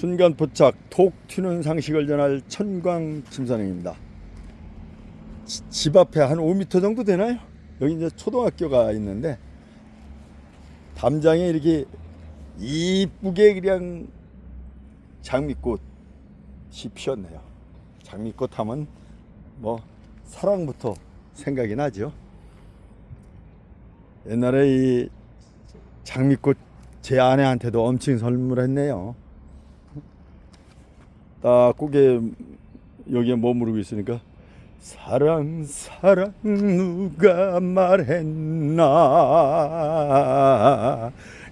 순간 포착 톡 튀는 상식을 전할 천광 침산행입니다. 지- 집 앞에 한 5m 정도 되나요? 여기 이제 초등학교가 있는데 담장에 이렇게 이쁘게 그냥 장미꽃이 피었네요. 장미꽃 하면 뭐 사랑부터 생각이 나죠. 옛날에 이 장미꽃 제 아내한테도 엄청 선물했네요. 딱 고개 여기에 머무르고 있으니까 사랑 사랑 누가 말했나?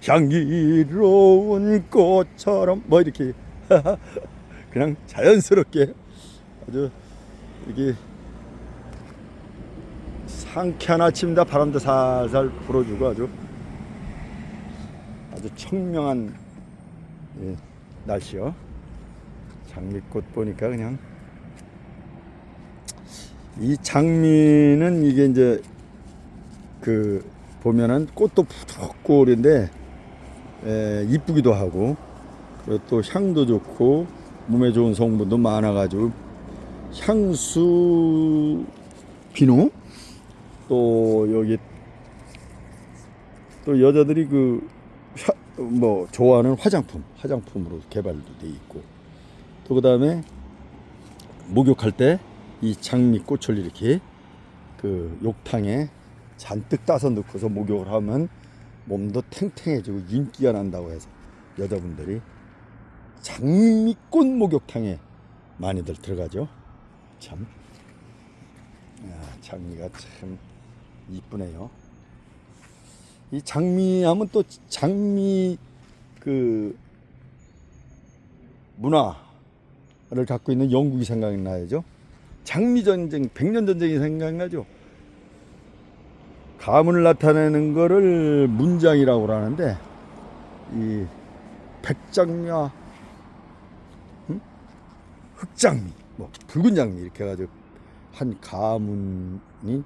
향기로운 꽃처럼. 뭐 이렇게. 그냥 자연스럽게 아주 이렇게 상쾌한 아침이다. 바람도 살살 불어주고 아주 아주 청명한 예, 날씨요. 장미꽃 보니까 그냥. 이 장미는 이게 이제 그 보면은 꽃도 푸석고 그런데 에, 이쁘기도 하고 그리고 또 향도 좋고 몸에 좋은 성분도 많아가지고 향수 비누? 또 여기 또 여자들이 그 뭐 좋아하는 화장품 화장품으로 개발도 돼 있고 또 그 다음에 목욕할 때 이 장미꽃을 이렇게 그 욕탕에 잔뜩 따서 넣고서 목욕을 하면 몸도 탱탱해지고 윤기가 난다고 해서 여자분들이 장미꽃 목욕탕에 많이들 들어가죠. 참, 야, 장미가 참 이쁘네요. 이 장미 하면 또 장미 그 문화 를 갖고 있는 영국이 생각나야죠. 장미 전쟁, 백년 전쟁이 생각나죠. 가문을 나타내는 거를 문장이라고 하는데 이 백장미와 응? 흑장미, 뭐 붉은 장미 이렇게 해가지고 한 가문이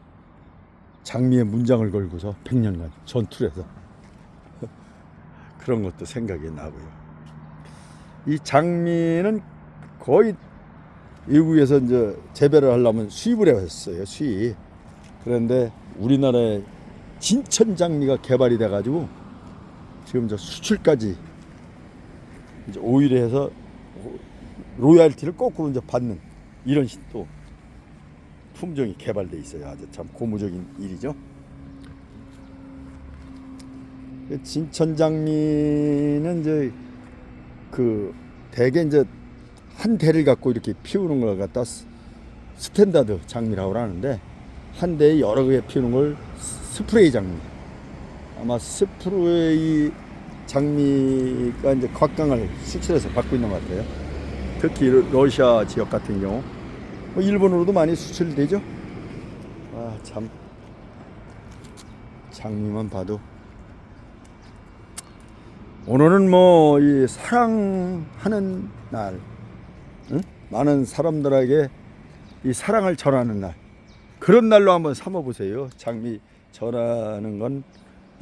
장미의 문장을 걸고서 백년간 전투를 해서 그런 것도 생각이 나고요. 이 장미는 거의 외국에서 이제 재배를 하려면 수입을 했어요. 수입. 그런데 우리나라에 진천 장미가 개발이 돼가지고 지금 저 수출까지 이제 오일에 해서 로얄티를 거꾸로 이제 받는 이런 시- 또 품종이 개발돼 있어요. 아주 참 고무적인 일이죠. 그 진천 장미는 이제 그 대개 이제 한 대를 갖고 이렇게 피우는 걸 갖다 스- 스탠다드 장미라고 하는데 한 대에 여러 개 피우는 걸 스- 스프레이 장미. 아마 스프레이 장미가 이제 각광을 수출해서 받고 있는 것 같아요. 특히 러- 러시아 지역 같은 경우, 뭐 일본으로도 많이 수출되죠. 아 참 장미만 봐도 오늘은 뭐 이 사랑하는 날, 응? 많은 사람들에게 이 사랑을 전하는 날 그런 날로 한번 삼아 보세요. 장미 전하는 건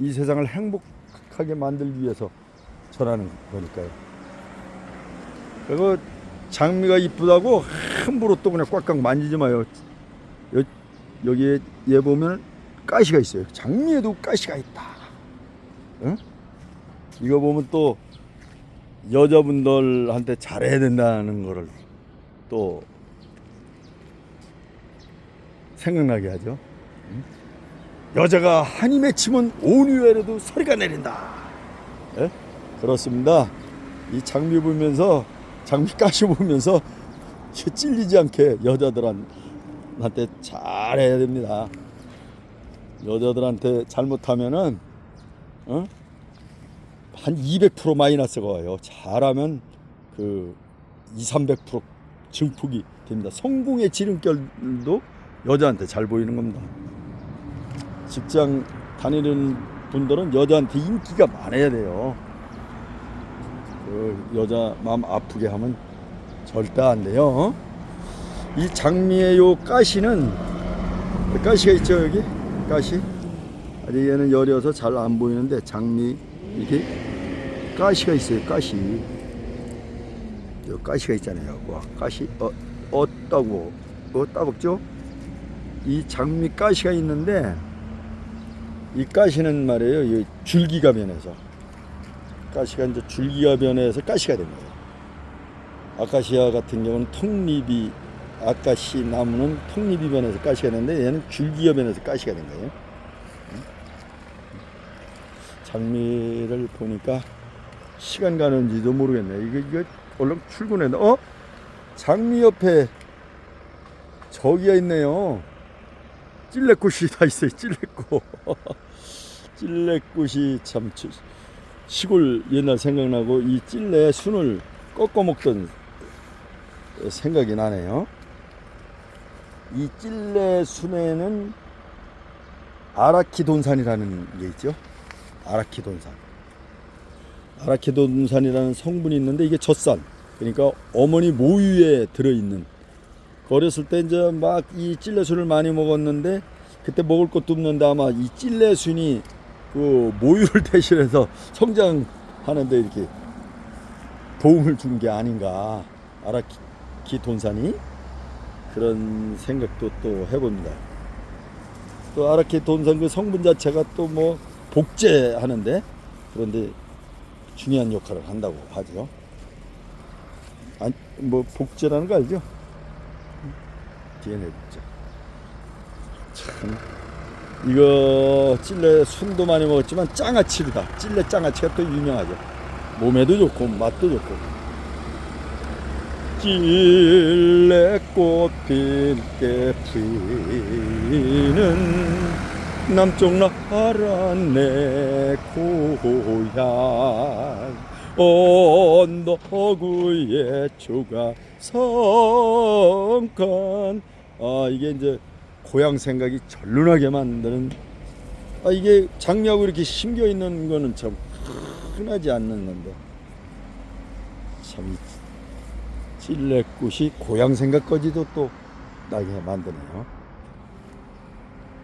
이 세상을 행복하게 만들기 위해서 전하는 거니까요. 그리고 장미가 이쁘다고 함부로 또 그냥 꽉꽉 만지지 마요. 여, 여기에 얘 보면 가시가 있어요. 장미에도 가시가 있다. 응? 이거 보면 또 여자분들한테 잘해야 된다는 거를 또 생각나게 하죠. 응? 여자가 한이 맺히면 온유에라도 소리가 내린다. 예? 그렇습니다. 이 장미 보면서 장미 가시 보면서 찔리지 않게 여자들한테 잘해야 됩니다. 여자들한테 잘못하면은 어? 한 200% 마이너스가 와요. 잘하면 그 2, 300% 증폭이 됩니다. 성공의 지름길도 여자한테 잘 보이는 겁니다. 직장 다니는 분들은 여자한테 인기가 많아야 돼요. 그 여자 마음 아프게 하면 절대 안 돼요. 어? 이 장미의 요 가시는 가시가 있죠 여기 가시 아직 얘는 여려서 잘 안 보이는데 장미 이렇게 가시가 있어요 가시 저 가시가 있잖아요. 와, 가시 어 어 따고 어 따먹죠? 이 장미 가시가 있는데 이 가시는 말이에요. 이 줄기가 변해서 가시가 이제 줄기가 변해서 가시가 된 거예요. 아카시아 같은 경우는 턱잎이 아카시 나무는 턱잎이 변해서 가시가 되는데 얘는 줄기가 변해서 가시가 된 거예요. 장미를 보니까 시간 가는지도 모르겠네. 이게 이게 얼른 출근했나? 어? 장미 옆에 저기가 있네요. 찔레꽃이 다 있어요. 찔레꽃. 찔레꽃이 참 치- 시골 옛날 생각나고 이 찔레 순을 꺾어 먹던 생각이 나네요. 이 찔레 순에는 아라키 돈산이라는 게 있죠. 아라키돈산. 아라키돈산이라는 성분이 있는데 이게 젖산. 그러니까 어머니 모유에 들어있는. 어렸을 때 이제 막 이 찔레순을 많이 먹었는데 그때 먹을 것도 없는데 아마 이 찔레순이 그 모유를 대신해서 성장하는데 이렇게 도움을 준 게 아닌가. 아라키돈산이 그런 생각도 또 해봅니다. 또 아라키돈산 그 성분 자체가 또 뭐 복제하는데 그런데 중요한 역할을 한다고 하죠. 아니 뭐 복제라는 거 알죠? DNA 복제. 참 이거 찔레 순도 많이 먹었지만 장아찌르다. 찔레 장아찌가 또 유명하죠. 몸에도 좋고 맛도 좋고. 찔레꽃 핀게 피는 남쪽 나라 내 고향 언덕 위에 조가 성간 아 이게 이제 고향 생각이 절로나게 만드는 아 이게 장미하고 이렇게 심겨 있는 거는 참 흔하지 않는 건데. 참이 찔레꽃이 고향 생각까지도 또 나게 만드네요.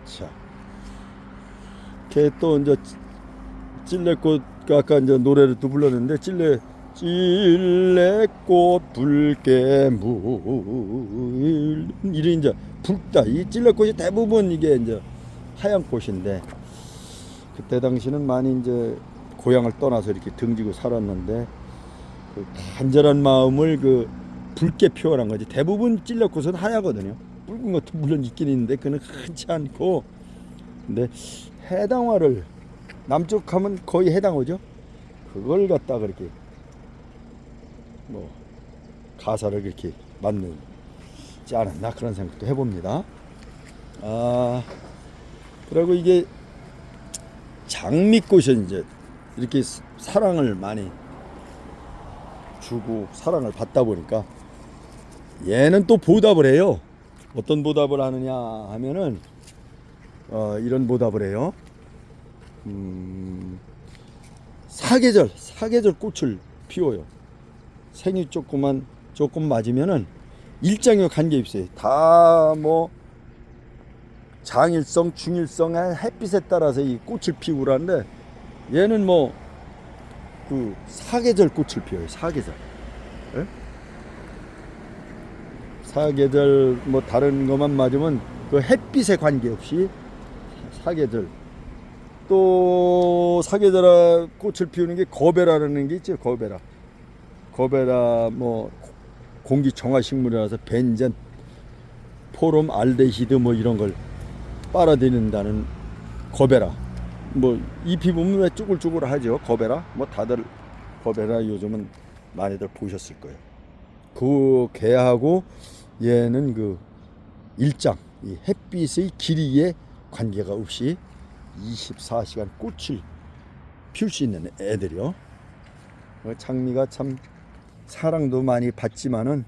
자, 걔또 이제 찔레꽃 아까 이제 노래를 또 불렀는데 찔레 찔레꽃 붉게 물. 이리 이제 붉다. 이 찔레꽃이 대부분 이게 이제 하얀 꽃인데 그때 당시는 많이 이제 고향을 떠나서 이렇게 등지고 살았는데 그 간절한 마음을 그 붉게 표현한 거지. 대부분 찔레꽃은 하얗거든요. 붉은 것도 물론 있긴 있는데 그는 흔치 않고 근데 해당화를 남쪽 하면 거의 해당어죠. 그걸 갖다 그렇게 뭐 가사를 그렇게 만들지 않았나 그런 생각도 해봅니다. 아 그리고 이게 장미꽃이 이제 이렇게 사랑을 많이 주고 사랑을 받다 보니까 얘는 또 보답을 해요. 어떤 보답을 하느냐 하면은 어, 이런 보답을 해요. 음, 사계절 사계절 꽃을 피워요. 생이 조금만 조금 맞으면은 일장에 관계 없어요. 다뭐 장일성, 중일성, 햇빛에 따라서 이 꽃을 피우라는데 얘는 뭐 그 사계절 꽃을 피워요. 사계절. 예? 사계절 뭐 다른 것만 맞으면 그 햇빛에 관계없이 사계절. 또 사계절 꽃을 피우는 게 거베라라는 게 있죠 거베라. 거베라 뭐 공기 정화 식물이라서 벤젠 포름 알데히드 뭐 이런 걸 빨아들인다는 거베라. 뭐 잎이 보면 왜 쭈글쭈글하죠 거베라? 뭐 다들 거베라 요즘은 많이들 보셨을 거예요. 그 개하고 얘는 그 일장 이 햇빛의 길이에 관계가 없이 24시간 꽃을 피울 수 있는 애들이요. 어, 장미가 참 사랑도 많이 받지만은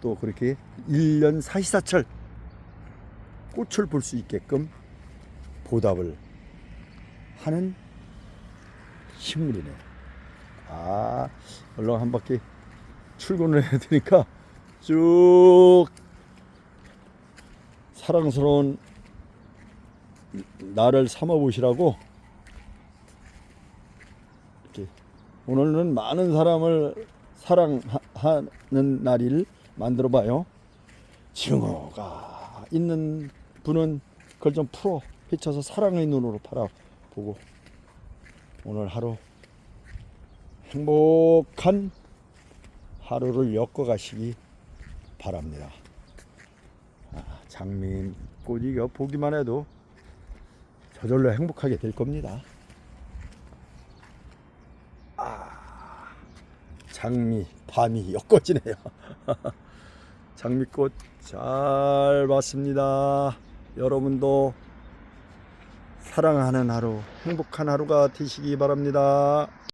또 그렇게 1년 사시사철 꽃을 볼 수 있게끔 보답을 하는 식물이네. 아, 얼른 한 바퀴 출근을 해야 되니까 쭉 사랑스러운 나를 삼아 보시라고 이렇게 오늘은 많은 사람을 사랑하는 날을 만들어 봐요. 징어가 있는 분은 그걸 좀 풀어 헤쳐서 사랑의 눈으로 바라보고 오늘 하루 행복한 하루를 엮어 가시기 바랍니다. 아, 장미꽃이 보기만 해도 저절로 행복하게 될 겁니다. 아, 장미 밤이 엮어지네요. 장미꽃 잘 봤습니다. 여러분도 사랑하는 하루, 행복한 하루가 되시기 바랍니다.